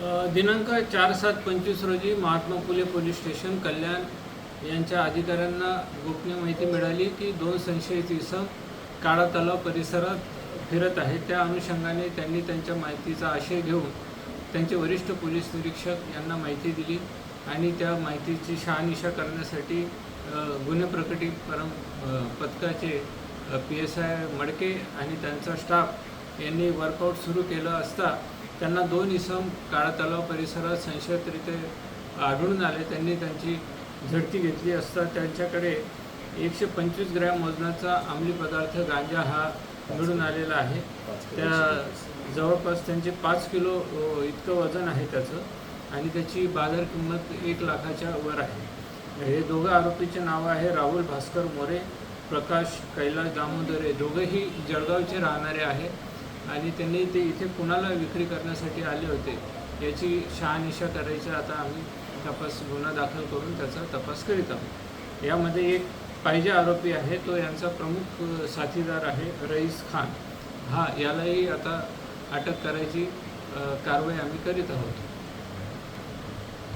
दिनांक चार सात पंचवीस रोजी महात्मा फुले पोलीस स्टेशन कल्याण यांच्या अधिकाऱ्यांना गोपनीय माहिती मिळाली. की दोन संशयित इसम काळा तलाव परिसरात फिरत आहेत. त्या अनुषंगाने त्यांनी त्यांच्या माहितीचा आशय घेऊन त्यांचे वरिष्ठ पोलीस निरीक्षक यांना माहिती दिली आणि त्या माहितीची शहानिशा करण्यासाठी गुन्हे प्रकटीकरण अ, पथकाचे पी एस आय मडके आणि त्यांचा स्टाफ यांनी वर्कआउट सुरू केलं असता त्यांना दोन इसम काळा तलाव परिसरात संशयितरित्या आढळून आले. त्यांनी त्यांची झडती घेतली असता त्यांच्याकडे एकशे पंचवीस ग्रॅम वजनाचा अंमली पदार्थ गांजा हा मिळून आलेला आहे. त्या जवळपास त्यांचे पाच किलो इतकं वजन आहे त्याचं आणि त्याची बाजार किंमत एक लाखाच्या वर आहे. हे दोघं आरोपीचे नाव आहे राहुल भास्कर मोरे प्रकाश कैलास दामोदरे दोघंही जळगावचे राहणारे आहे आणि त्यांनी ते इथे कुणाला विक्री करण्यासाठी आले होते याची शहानिशा करायची आता आम्ही तपास गुन्हा दाखल करून त्याचा तपास करीत आहोत. यामध्ये एक पाहिजे आरोपी आहे तो यांचा प्रमुख साथीदार आहे रईस खान. हा यालाही आता अटक करायची कारवाई आम्ही करीत आहोत.